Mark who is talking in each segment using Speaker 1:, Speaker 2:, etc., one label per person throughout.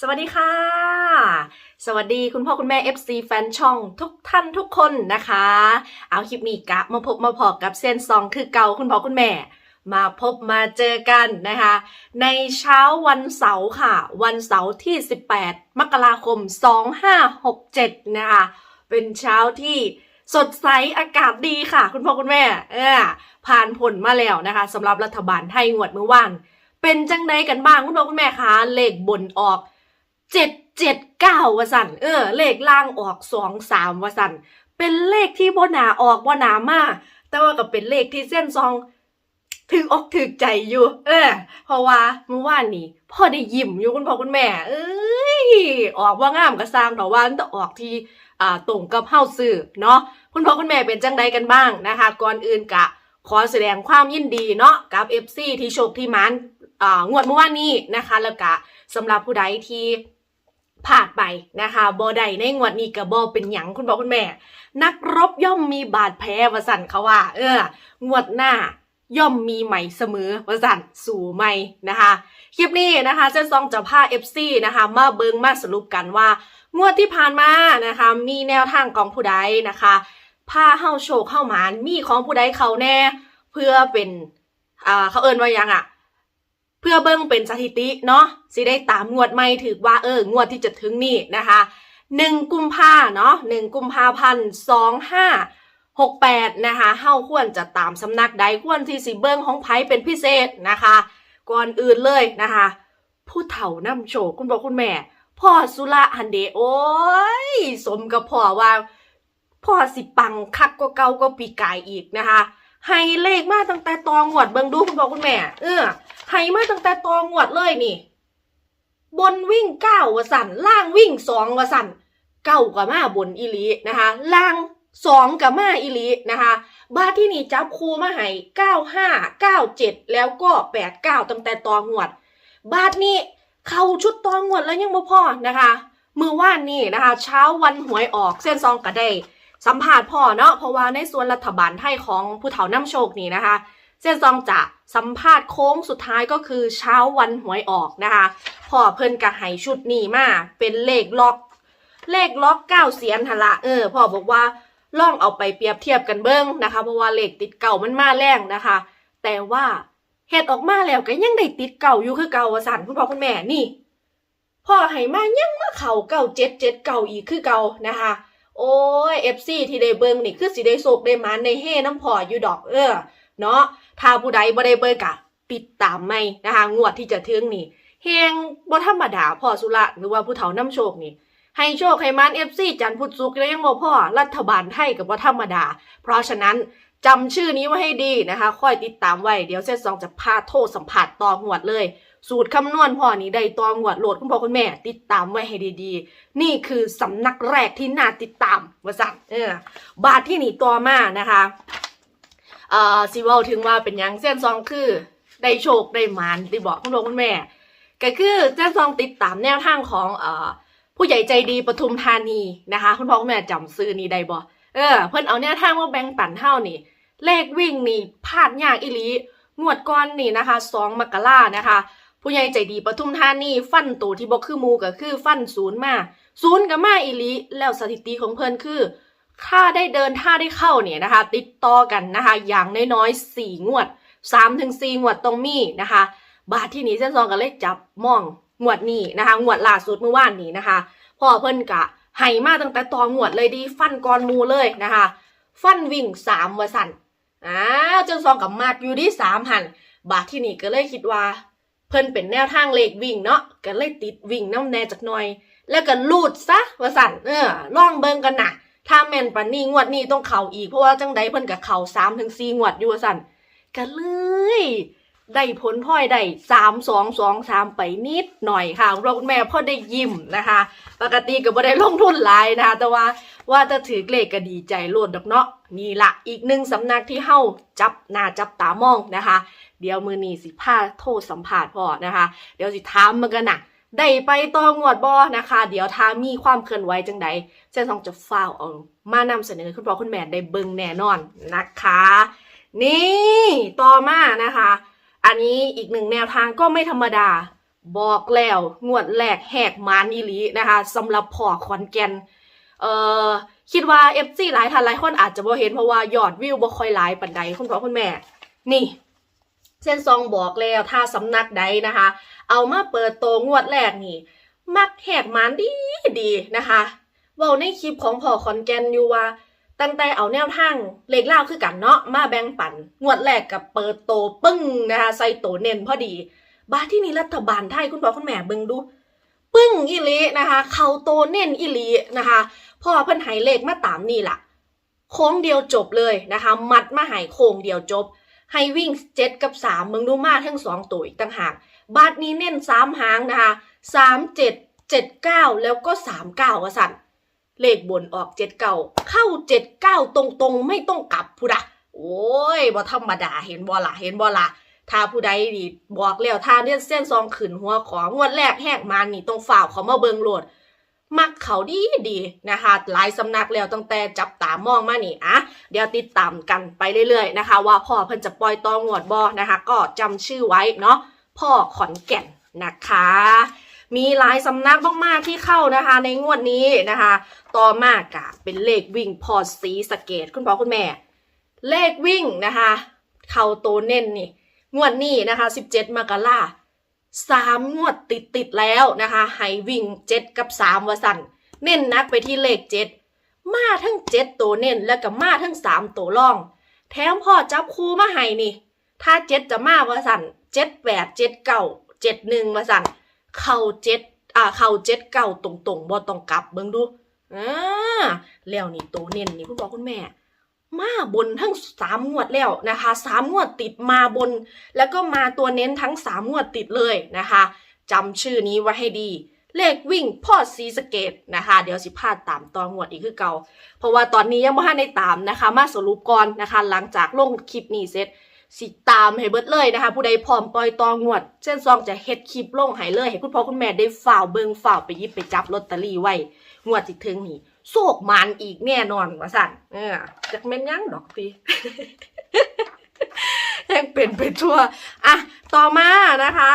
Speaker 1: สวัสดีค่ะ สวัสดีคุณพ่อคุณแม่ FC แฟนช่องทุกท่านทุกคนนะคะ เอาคลิปนี้กะมาพบมาพอกับเส้นซองคือเก่าคุณพ่อคุณแม่ มาพบมาเจอกันนะคะ ในเช้าวันเสาร์ค่ะ วันเสาร์ที่ 18 มกราคม 2567 นะคะ เป็นเช้าที่สดใสอากาศดีค่ะ คุณพ่อคุณแม่ เออผ่านผลมาแล้วนะคะสำหรับรัฐบาลไทยงวดเมื่อวานเป็นจังไดกันบ้างคุณพ่อคุณแม่คะเลขบนออก เจ็ดเจ็ดเก้าวสันเออ เลขล่างออกสองสามวสันเป็นเลขที่บ่หนาออกบ่หนามาแต่ว่าก็เป็นเลขที่เส้นซองถึงอกถึกใจอยู่ เออ เพราะว่าเมื่อวานนี้พ่อได้ยิ้มอยู่คุณพ่อคุณแม่ เอ้ยออกว่างามก็สร้างแต่ว่านต้องออกที่อ่าตรงกับเฮาซื้อเนาะคุณพ่อคุณแม่เป็นจังใดกันบ้างนะคะ ก่อนอื่นกะ ขอแสดงความยินดีเนาะกับ FC ที่โชคที่มันอ่างวดเมื่อวานนี้นะคะ แล้วก็สำหรับผู้ใดที่ ผ่านไปนะคะบอใดในงวดนี้กับบอเป็นหยังคุณพ่อคุณแม่ นักรบย่อมมีบาดแผลวสันเขาว่า เอองวดหน้าย่อมมีใหม่เสมอวสันสู่ใหม่นะคะ คลิปนี้นะคะเส้นซองจะพา FC นะคะ มาเบิงมาสรุปกันว่า งวดที่ผ่านมานะคะ มีแนวทางของผู้ใดนะคะพาเข้าโชคเข้าหมานมีของผู้ใดเขาแน่ เพื่อเป็นอ่าเขาเอินว่ายังอะ เพื่อเบิ่งเป็นสถิติเนาะสิได้ตามงวดใหม่ถือว่าเอองวดที่จะถึงนี่นะคะหนึ่งกุมภาเนาะหนึ่งกุมภาพันธ์สองห้าหกแปดนะคะเฮาควรจะตามสำนักใดควรที่สิเบิ่งของไผเป็นพิเศษนะคะ ก่อนอื่นเลยนะคะ ผู้เฒ่านำโชคคุณบอกคุณแม่ พ่อสุระหันเดโอ้ย สมกับพ่อว่า พ่อสิปังคักก็เก่าก็ปีกายอีกนะคะ ให้เลขมาตั้งแต่ตองวดเบิ่งดูคุณบอกคุณแม่ เออให้มาตั้งแต่ตองวดเลยนี่ บนวิ่งเก้าวสันล่างวิ่งสองวสันเก้ากับมาบนอีหลีนะคะล่างสองกับมาอีหลีนะคะบ้านที่นี่จับคูมาให้เก้าห้าเก้าเจ็ดแล้วก็แปดเก้าตั้งแต่ตองวด บาทนี้เข้าชุดตองวดแล้วยังบ่พอนะคะ มือว่านนี่นะคะ เช้าวันหวยออกเส้นซองก็ได้ สัมภาษณ์พ่อเนาะเพราะว่าในส่วนรัฐบาลไทยของผู้เฒ่าน้ำโชคนี่นะคะ เส้นซองจะสัมภาษณ์โค้งสุดท้ายก็คือเช้าวันหวยออกนะคะพ่อเพิ่นกระให้ชุดนี้มาเป็นเลขล็อกเลขล็อกเก้าเสียนหนละเออพ่อบอกว่าล่องเอาไปเปรียบเทียบกันเบิ้งนะคะ เพราะว่าเลขติดเก่ามันมาแรงนะคะ แต่ว่าเฮ็ดออกมาแล้วก็ยังได้ติดเก่าอยู่คือเก่าวสันคุณพ่อคุณแม่นี่พ่อให้มายังมาเข่าเก่าเจ็ดเจ็ดเก่าอีกคือเก่านะคะ โอ้ยเอฟซีที่ได้เบิ่งนี่คือสิได้โศกได้มันในเฮ่น้ำพออยู่ดอกเออเนาะถ้าผู้ใดบ่ได้เบิ่งกะติดตามไม่นะคะงวดที่จะถึงนี่เฮงบ่ธรรมดาพ่อสุระหรือว่าผู้เฒ่าน้ำโชคนี่ให้โชคให้มันเอฟซีจันพุทธสุกแล้วยังบ่พ่อรัฐบาลไทยกับบ่ธรรมดา เพราะฉะนั้นจำชื่อนี้ไว้ให้ดีนะคะ ค่อยติดตามไว้ เดี๋ยวเซตสองจะพาโทษสัมผัสต่องวดเลย สูตรคำนวณพ่อนี้ได้ตองวดโหลดคุณพ่อคุณแม่ ติดตามไว้ให้ดีๆ นี่คือสำนักแรกที่น่าติดตามว่าสั่นเออบาทที่หนีตัวมานะคะเอ่อสิเว่าถึงว่าเป็นยังเส้นซองคือได้โชคได้หมานที่บอกคุณพ่อคุณแม่ ก็คือเส้นซองติดตามแนวทางของเอ่อผู้ใหญ่ใจดีปทุมธานีนะคะ คุณพ่อคุณแม่จำซื้อนี้ได้บ่เออเพิ่นเอาแนวทางมาแบ่งปันเท่านี่เลขวิ่งนี่พลาดยากอีหลีงวดก้อนนี่นะคะสองมกรานะคะ ผู้ใหญ่ใจดีปทุมธานีฟันตัวที่บอกคือมูก็คือฟันศูนย์มาศูนย์กับมาอีหลีแล้วสถิติของเพิ่นคือถ้าได้เดินถ้าได้เข้าเนี่ยนะคะ ติดต่อกันนะคะ อย่างน้อยๆสี่งวดสามถึงสี่งวดตรงมีนะคะ บาทที่นี้เส้นซองก็เลยจับมองงวดนี้นะคะ งวดล่าสุดเมื่อวานนี้นะคะพ่อเพิ่นกะให้มาตั้งแต่ตองวดเลยดี ฟันก่อนหมูเลยนะคะ ฟันวิ่งสามวสันอ้าวเจ้าซองกับมากอยู่ที่สามหันบาทที่นี่ก็เลยคิดว่า เพิ่นเป็นแนวทางเลขวิ่งเนาะก็เลยติดวิ่งน้ำแน่จักหน่อย แล้วก็ลูดซะว่าสั่นเออล่องเบิ่งกันนะถ้าแม่นปันนี่งวดนี้ต้องเข่าอีกเพราะว่าจังใดเพิ่นกับเข่าสามถึงสี่งวดอยู่ว่าสั่นก็เลย ได้ผลพลอยได้สามสองสองสามไปนิดหน่อยค่ะคุณพ่อคุณแม่พ่อได้ยิ้มนะคะ ปกติก็บ่ได้ลงทุนหลายนะคะ แต่ว่าว่าจะถือเลขก็ดีใจโลดดอกเนาะนี่ละอีกหนึ่งสำนักที่เฮาจับหน้าจับตามองนะคะ เดี๋ยวมือนีสิพาโทษสัมภาษณ์พ่อนะคะ เดี๋ยวสิถามมันกันนะได้ไปต่องวดบอนะคะ เดี๋ยวถ้ามีความเคลื่อนไหวจังใดเส้นทองจะฟ้าวเอามานำเสนอคุณพ่อคุณแม่ได้เบิ่งแน่นอนนะคะ นี่ต่อมานะคะ อันนี้อีกหนึ่งแนวทางก็ไม่ธรรมดา บอกแล้วงวดแรกแหกมานอีลีนะคะสำหรับพ่อขอนแกนเอ่อคิดว่า FC หลายท่านหลายคนอาจจะบ่เห็นเพราะว่ายอดวิวบ่ค่อยหลายปานใดคุณพ่อคุณแม่ นี่ เส้นซองบอกแล้วถ้าสำนักใดนะคะ เอามาเปิดโตงวดแรกนี่ มักแหกมานดีดีนะคะเว้าในคลิปของพ่อขอนแกนอยู่ว่า ตั้งแต่เอาแนวทางเลขเล่าคือกันเนาะมาแบ่งปัน งวดแรกกับเปิดโตปึ้งนะคะใส่โตเน้นพอดี บาที่นี่รัฐบาลไทยคุณพ่อคุณแม่เบิ่งดูปึ้งอีหลีนะคะ เขาโตเน้นอีหลีนะคะพ่อเพิ่นหายเลขมาตามนี่ล่ะ โค้งเดียวจบเลยนะคะ มัดมาหายโค้งเดียวจบ ให้วิ่งเจ็ดกับสามมึงดูมาทั้งสองตัวอีกต่างหากบาทนี้เน้นสามหางนะคะสามเจ็ดเจ็ดเก้าแล้วก็สามเก้าวสัน เลขบนออกเจ็ดเก้าเข้าเจ็ดเก้าตรงๆ ไม่ต้องกลับพุดะโอ้ยบ่ธรรมดาเห็นบ่ละเห็นบ่ละถ้าผู้ใดดีบอกแล้วถ้าเนี่ยเส้นซองขืนหัวของงวดแรกแหกมานี่ต้องฝ่าวเขามาเบิงโหลด มักเขาดีดีนะคะหลายสำนักแล้วตั้งแต่จับตามองมานี่อะเดี๋ยวติดตามกันไปเรื่อยๆนะคะ ว่าพ่อเพิ่นจะปล่อยตองวดบอนะคะ ก็จำชื่อไว้เนาะพ่อขอนแก่นนะคะ มีหลายสำนักมากๆที่เข้านะคะ ในงวดนี้นะคะ ต่อมากะเป็นเลขวิ่งพอสีสเกตคุณพ่อคุณแม่ เลขวิ่งนะคะ เข้าโตเน้นนี่ งวดนี้นะคะ 17มกราสามงวดติดติดแล้วนะคะให้วิ่ง7กับ3วสันเน้นนักไปที่เลข7มาทั้ง7ตัวเน้นแล้วก็มาทั้ง3ตัวล่อง แถมพ่อจับคู่มาให้นี่ ถ้า7จะมาวสัน7 8 7 9 7 1วสัน เข้า7อ่าเข้า7 9ตรงๆบ่ต้องกลับเบิ่งดูอ่าแล้วนี่ตัวเน้นนี่คุณพ่อคุณแม่ มาบนทั้งสามงวดแล้วนะคะสามงวดติดมาบน แล้วก็มาตัวเน้นทั้งสามงวดติดเลยนะคะจำชื่อนี้ไว้ให้ดีเลขวิ่งพ่อซีสเกตนะคะ เดี๋ยวสิพาดตามตอนงวดอีกคือเก่า เพราะว่าตอนนี้ยังไม่ทันได้ตามนะคะ มาสรุปก่อนนะคะ หลังจากลงคลิปนี้เสร็จ สิตามให้เบิดเลยนะคะ ผู้ใดพร้อมปล่อยตองวด เส้นซองจะเฮ็ดคลิปลงให้เลย ให้คุณพ่อคุณแม่ได้ฝ่าวเบิงฝ่าวไปยิบไปจับลอตเตอรี่ไว้ งวดที่ถึงนี่โศกมันอีกแน่นอนว่าสั่นเออจากแม่นยังดอกพี่ยังเป็นไปทั่ว อะ ต่อมานะคะ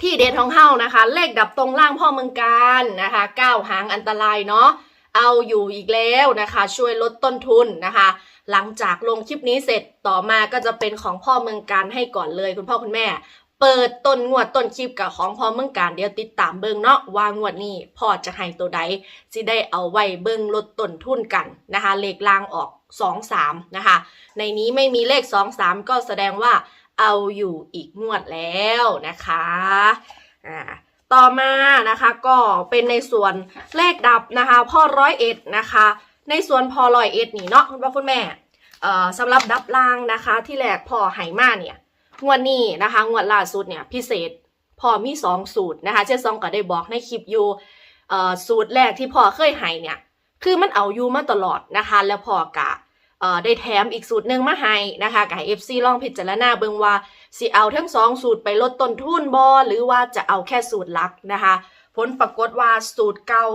Speaker 1: ที่เด็ดของเฮานะคะ เลขดับตรงล่างพ่อเมืองการนะคะก้าวหางอันตรายเนาะเอาอยู่อีกแล้วนะคะ ช่วยลดต้นทุนนะคะ หลังจากลงคลิปนี้เสร็จต่อมาก็จะเป็นของพ่อเมืองการให้ก่อนเลย คุณพ่อคุณแม่ เปิดต้นงวดต้นคลิปกับของพ่อเมืองการเดี๋ยวติดตามเบิ่งเนาะว่างวดนี้พ่อจะให้ตัวใดสิได้เอาไว้เบิ่งลดต้นทุนกันนะคะเลขล่างออก 2 3นะคะในนี้ไม่มีเลข 2 3 ก็แสดงว่าเอาอยู่อีกงวดแล้วนะคะอ่าต่อมานะคะก็เป็นในส่วนเลขดับนะคะ พ่อร้อยเอ็ดนะคะ ในส่วนพอร้อยเอ็ดนี่เนาะคุณพ่อคุณแม่เอ่อสำหรับดับล่างนะคะ ที่แรกพอไหมาเนี่ยงวดนี้นะคะงวดล่าสุดเนี่ยพิเศษพอมีสองสูตรนะคะเช่นซองก็ได้บอกในคลิปอยู่เอ่อสูตรแรกที่พ่อเคยให้เนี่ยคือมันเอาอยู่มาตลอดนะคะ แล้วพ่อกะเอ่อได้แถมอีกสูตรหนึ่งมาให้นะคะกับเอฟซีลองพิจารณาเบิ่งว่าสิเอาทั้งสองสูตรไปลดต้นทุนบอหรือว่าจะเอาแค่สูตรหลักนะคะ ผลปรากฏว่าสูตรเก่า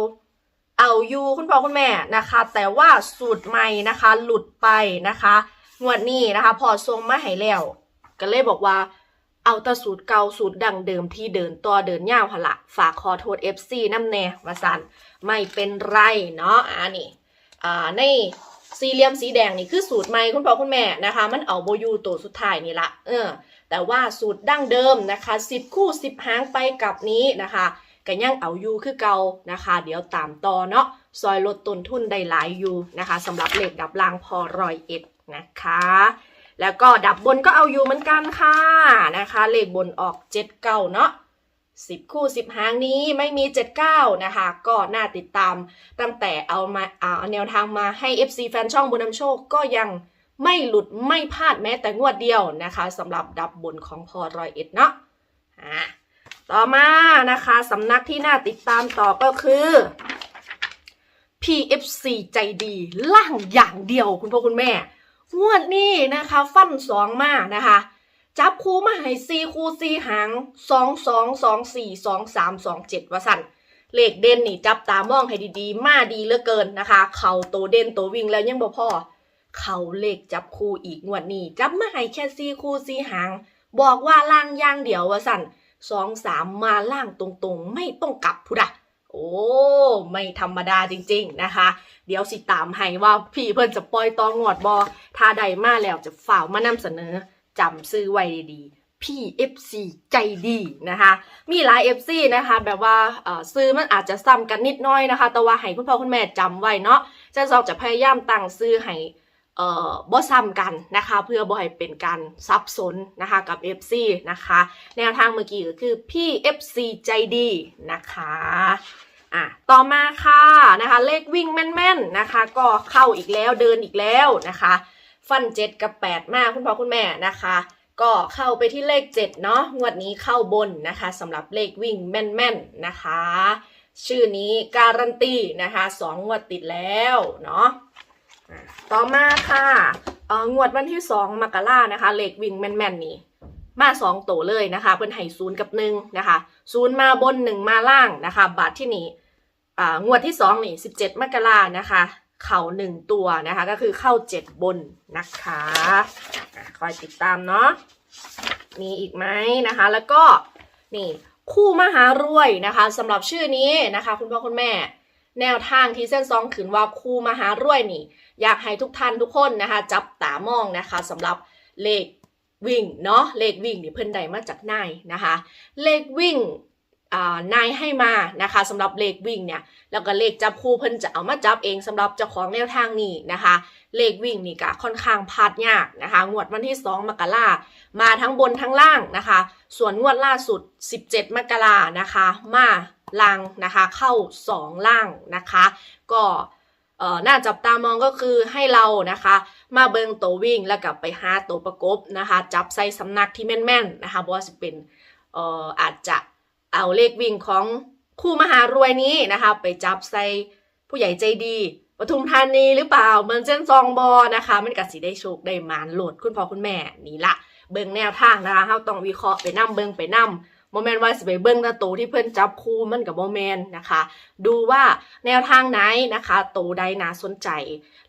Speaker 1: เอาอยู่คุณพ่อคุณแม่นะคะ แต่ว่าสูตรใหม่นะคะ หลุดไปนะคะงวดนี้นะคะ พอทรงมาให้แล้วก็เลยบอกว่าเอาแตะสูตรเก่าสูตรดังเดิมที่เดินต่อเดินยาวหละฝากขอโทษ FC น้ำแน่มาสันไม่เป็นไรเนาะอ่านี่อ่าในสี่เหลี่ยมสีแดงนี่คือสูตรใหม่คุณพ่อคุณแม่นะคะ มันเอาโบยูตัวสุดท้ายนี่ละเออแต่ว่าสูตรดั้งเดิมนะคะ 10 คู่ 10หางไปกับนี้นะคะ ก็ยังเอาอยู่คือเก่านะคะ เดี๋ยวตามต่อเนาะซอยลดต้นทุนได้หลายอยู่นะคะสำหรับเหล็กดับรางพอรอยเอ็ดนะคะ แล้วก็ดับบนก็เอาอยู่เหมือนกันค่ะนะคะเลขบนออก7เก้าเนาะ10คู่10หางนี้ไม่มี 79 นะคะ ก็น่าติดตามตั้งแต่เอามาเอาแนวทางมาให้ FC แฟนช่องบุญนำโชคก็ยังไม่หลุดไม่พลาดแม้แต่งวดเดียวนะคะสำหรับดับบนของพอรอยเอ็ดเนาะอ่า ต่อมานะคะสำนักที่น่าติดตามต่อก็คือ PFC ใจดีล่างอย่างเดียวคุณพ่อคุณแม่ งวดนี้นะคะ ฟันสองมานะคะ จับคู่มาให้ซีคู่ซีหางสองสองสองสี่สองสามสองเจ็ดวะสันเลขเด่นนี่จับตามองให้ดีๆ มาดีเหลือเกินนะคะ เข่าโตเด่นโตวิ่งแล้วยังบ่พอเข่าเลขจับคู่อีกงวดนี้ จับมาให้แค่ซีคู่ซีหาง บอกว่าล่างอย่างเดียววะสัน สองสามมาล่างตรงๆ ไม่ต้องกลับพุดะโอ้ ไม่ธรรมดาจริงๆนะคะ เดี๋ยวสิตามให้ว่าพี่เพิ่นจะปล่อยตองวดบอถ้าใดมาแล้วจะฝ่าวมานำเสนอจำซื้อไว้ดีๆพี่ FC ใจดีนะคะ มีหลาย FC นะคะ แบบว่าซื้อมันอาจจะซ้ำกันนิดน้อยนะคะ แต่ว่าให้คุณพ่อคุณแม่จำไว้เนาะเจะซองจะพยายามตั้งซื้อให้ บ่ซ้ำกันนะคะเพื่อบ่ให้เป็นการซับซ้อนนะคะกับ FC นะคะแนวทางเมื่อกี้ก็คือพี่ FC ใจดีนะคะอะต่อมาค่ะนะคะเลขวิ่งแม่นๆนะคะก็เข้าอีกแล้วเดินอีกแล้วนะคะฟันเจ็ดกับแปดมากคุณพ่อคุณแม่นะคะ ก็เข้าไปที่เลขเจ็ดเนาะงวดนี้เข้าบนนะคะสำหรับเลขวิ่งแม่นๆนะคะ ชื่อนี้การันตีนะคะสองงวดติดแล้วเนาะอะ ต่อมาค่ะเอองวดวันที่สองมกรานะคะเลขวิ่งแม่นๆนี่มาสองตัวเลยนะคะเพิ่นให้ศูนย์กับหนึ่งนะคะศูนย์มาบนหนึ่งมาล่างนะคะ บาทที่นี่อ่างวดที่สองนี่สิบเจ็ดมกรานะคะ เข่าหนึ่งตัวนะคะ ก็คือเข้าเจ็ดบนนะคะคอยติดตามเนาะมีอีกไหมนะคะ แล้วก็นี่คู่มหารวยนะคะสำหรับชื่อนี้นะคะ คุณพ่อคุณแม่ แนวทางที่เส้นซองขืนว่าคู่มหารวยนี่ อยากให้ทุกท่านทุกคนนะคะ จับตามองนะคะสำหรับเลขวิ่งเนาะเลขวิ่งนี่เพิ่นได้มาจากนายนะคะ เลขวิ่งนายให้มานะคะสำหรับเลขวิ่งเนี่ยแล้วก็เลขจับคู่เพิ่นจะเอามาจับเองสำหรับเจ้าของแนวทางนี้นะคะ เลขวิ่งนี่ก็ค่อนข้างพลาดยากนะคะงวดวันที่ 2 มกรามาทั้งบนทั้งล่างนะคะ ส่วนงวดล่าสุด 17 มกรานะคะ มาล่างนะคะเข้า 2 ล่างนะคะ ก็ เอ่อน่าจับตามองก็คือให้เรานะคะ มาเบิงตัววิ่งแล้วกลับไปหาตัวประกบนะคะ จับใส่สำนักที่แม่นๆนะคะเพราะว่าจะเป็นเอ่ออาจจะเอาเลขวิ่งของคู่มหารวยนี้นะคะ ไปจับใส่ผู้ใหญ่ใจดีปทุมธานีหรือเปล่าเมือนเส้นซองบอนะคะ มันก็สิได้โชคได้มานโหลดคุณพ่อคุณแม่นี่ละเบิงแนวทางนะคะเราต้องวิเคราะห์ไปนํเบิงไปนํ โมเมนต์ว่าสิไปเบิ้งตาโตวที่เพิ่อนจับคู่มันกับโมเมนต์นะคะ ดูว่าแนวทางไหนนะคะโตวใดน่าสนใจ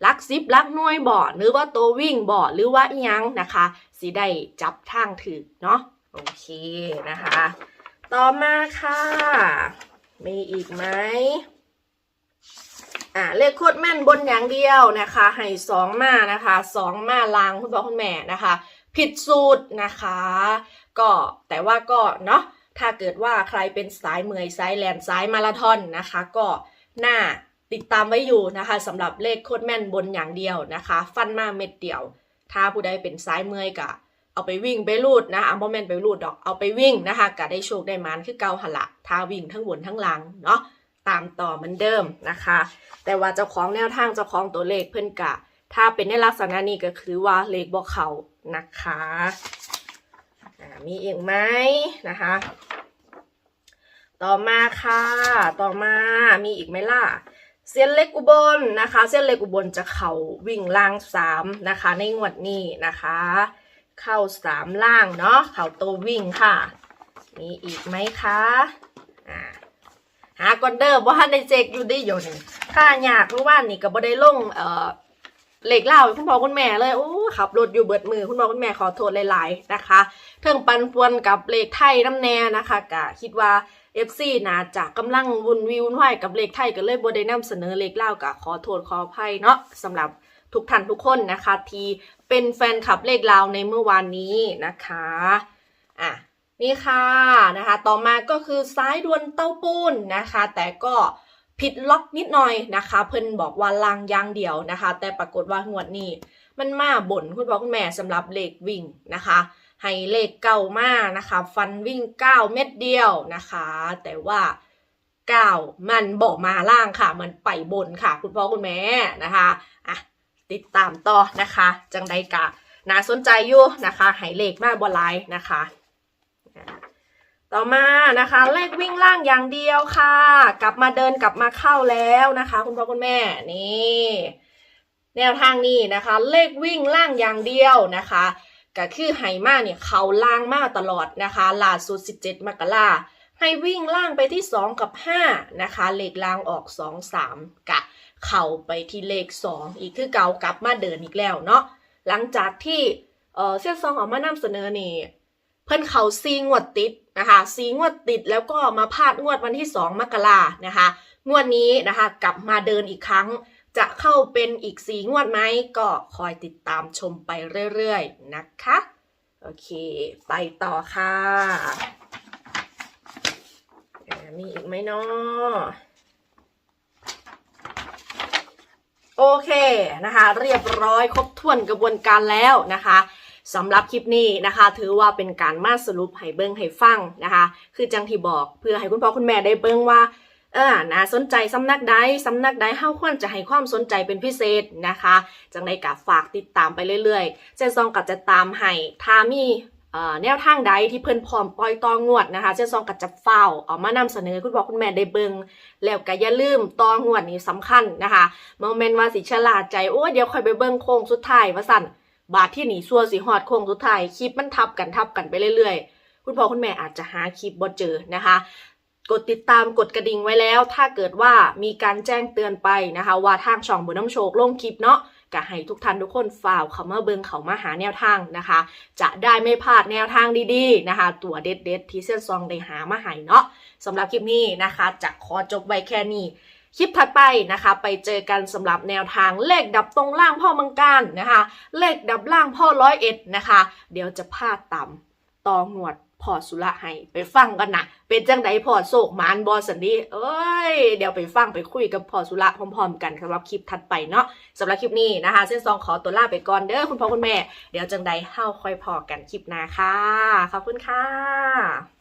Speaker 1: ลักซิบลักน่วยบ่อหรือว่าตัววิ่งบ่อหรือว่ายังนะคะสีได้จับทางถือเนาะโอเคนะคะ ต่อมาค่ะ มีอีกไหมอ่าเลขโคตรแม่นบนอย่างเดียวนะคะให้สองมานะคะสองมาลางคุณพ่อคุณแม่นะคะ ผิดสูตรนะคะ ก็แต่ว่าก็เนาะถ้าเกิดว่าใครเป็นสายเมอยสายแลนสายมาราธอนนะคะ ก็น่าติดตามไว้อยู่นะคะสำหรับเลขโคตรแม่นบนอย่างเดียวนะคะ ฟันมาเม็ดเดียว ถ้าผู้ใดเป็นสายเมื่อยกะเอาไปวิ่งไปรูดนะเอาโมเมนไปรูดดอกเอาไปวิ่งนะคะกะได้โชคได้มานคือเกาหละถ้าวิ่งทั้งบนทั้งล่างเนาะตามต่อเหมือนเดิมนะคะ แต่ว่าเจ้าของแนวทางเจ้าของตัวเลขเพิ่อนกะ ถ้าเป็นในลักษณะนี้ก็คือว่าเลขบอกเขานะคะ มีอีกไหมนะคะ ต่อมาค่ะ ต่อมามีอีกไหมล่ะเส้นเล็กอุบลนะคะ เส้นเล็กอุบลจะเข่าวิ่งล่างสามนะคะ ในงวดนี้นะคะ เข้าสามล่างเนาะเข่าตัววิ่งค่ะ มีอีกไหมคะอ่าหาก่อนเดิมว่าในเจกอยู่ด้อยู่นี่ถ้าอยากรู้ว่านี่ก็บ่ได้ลงเอ่อ เหล็กเล่าคุณพ่อคุณแม่เลยโอ้ขับรถอยู่เบิดมือคุณพ่อคุณแม่ขอโทษหลายๆนะคะเทิงปันปวนกับเลขไทยน้ำแน่นะคะกะคิดว่า FC น่าจะกำลังวุ่นวิววุ่นวายกับเลขไทยก็เลยบ่ได้นำเสนอเลขเล่าก็ขอโทษขออภัยเนาะสำหรับทุกท่านทุกคนนะคะที่เป็นแฟนคลับเลขลาวในเมื่อวานนี้นะคะอะนี่ค่ะนะคะ ต่อมาก็คือซ้ายดวนเต้าปูนนะคะ แต่ก็ ผิดล็อกนิดหน่อยนะคะ เพิ่นบอกว่าลางยางเดียวนะคะ แต่ปรากฏว่างวดนี้มันมาบ่นคุณพ่อคุณแม่สำหรับเลขวิ่งนะคะให้เลขเก้ามานะคะ ฟันวิ่งเก้าเม็ดเดียวนะคะ แต่ว่าเก้ามันบอกมาล่างค่ะ มันไปบนค่ะ คุณพ่อคุณแม่นะคะอะติดตามต่อนะคะ จังใดกะน่าสนใจอยู่นะคะให้เลขมาบอไลน์นะคะ ต่อมานะคะ เลขวิ่งล่างอย่างเดียวค่ะ กลับมาเดินกลับมาเข้าแล้วนะคะ คุณพ่อคุณแม่นี่แนวทางนี้นะคะ เลขวิ่งล่างอย่างเดียวนะคะก็คือไฮมาเนี่ยเขาล่างมาตลอดนะคะล่าสุด 17 มกราให้วิ่งล่างไปที่ 2 กับ 5 นะคะ เลขล่างออก 2 3 กะ เข่าไปที่เลข 2 อีกคือเก่ากลับมาเดินอีกแล้วเนาะหลังจากที่เออเส้นซองออกมานำเสนอนี่ เพิ่นเขาซีงวดติดนะคะซีงวดติดแล้วก็มาพลาดงวดวันที่ 2 มกรานะคะ งวดนี้นะคะกลับมาเดินอีกครั้ง จะเข้าเป็นอีกสีงวดไหมก็คอยติดตามชมไปเรื่อยๆนะคะ โอเค ไปต่อค่ะมีอีกไหมเนาะโอเคนะคะ เรียบร้อยครบถ้วนกระบวนการแล้วนะคะ สำหรับคลิปนี้นะคะ ถือว่าเป็นการมาสรุปให้เบิ้งให้ฟังนะคะ คือจังที่บอกเพื่อให้คุณพ่อคุณแม่ได้เบิ้งว่าเออน่าสนใจสำนักใดสำนักใดเฮาควรจะให้ความสนใจเป็นพิเศษนะคะ จังในกับฝากติดตามไปเรื่อยๆ เจซองก็จะตามให้ถ้ามีแนวทางใดที่เพิ่นพร้อมปล่อยตองวดนะคะเจนซองก็จะเฝ้าเอามานำเสนอคุณพ่อคุณแม่ได้เบิงแล้วก็อย่าลืมตองวดนี้สำคัญนะคะโมเมนต์ว่าสิชะลาดใจโอ้เดี๋ยวค่อยไปเบิงโค้งสุดท้ายว่าสั่น บาทที่หนีซัวสิฮอดโค้งสุดท้ายคลิปมันทับกันทับกันไปเรื่อยๆ คุณพ่อคุณแม่อาจจะหาคลิปบ่เจอนะคะ กดติดตามกดกระดิ่งไว้แล้ว ถ้าเกิดว่ามีการแจ้งเตือนไปนะคะ ว่าทางช่องบุญน้ำโชคลงคลิปเนาะก็ให้ทุกท่านทุกคนฝ่าวเขามาเบิงเขามาหาแนวทางนะคะ จะได้ไม่พลาดแนวทางดีๆนะคะ ตัวเด็ดๆที่เส้นซองได้หามาให้เนาะสำหรับคลิปนี้นะคะ จะขอจบไว้แค่นี้ คลิปถัดไปนะคะไปเจอกันสำหรับแนวทางเลขดับตรงล่างพ่อมังการนะคะ เลขดับล่างพ่อร้อยเอ็ดนะคะ เดี๋ยวจะพาดต่ำต่องวดพอสุระให้ไปฟังกันนะเป็นจังไดพอโศกมานบอสันดีเอ้ยเดี๋ยวไปฟังไปคุยกับพอสุระพร้อมๆ กันสำหรับคลิปถัดไปเนาะสำหรับคลิปนี้นะคะ เส้นซองขอตัวลาไปก่อนเด้อคุณพ่อคุณแม่ เดี๋ยวจังใดเฮ้าค่อยพอกันคลิปหน้าค่ะขอบคุณค่ะ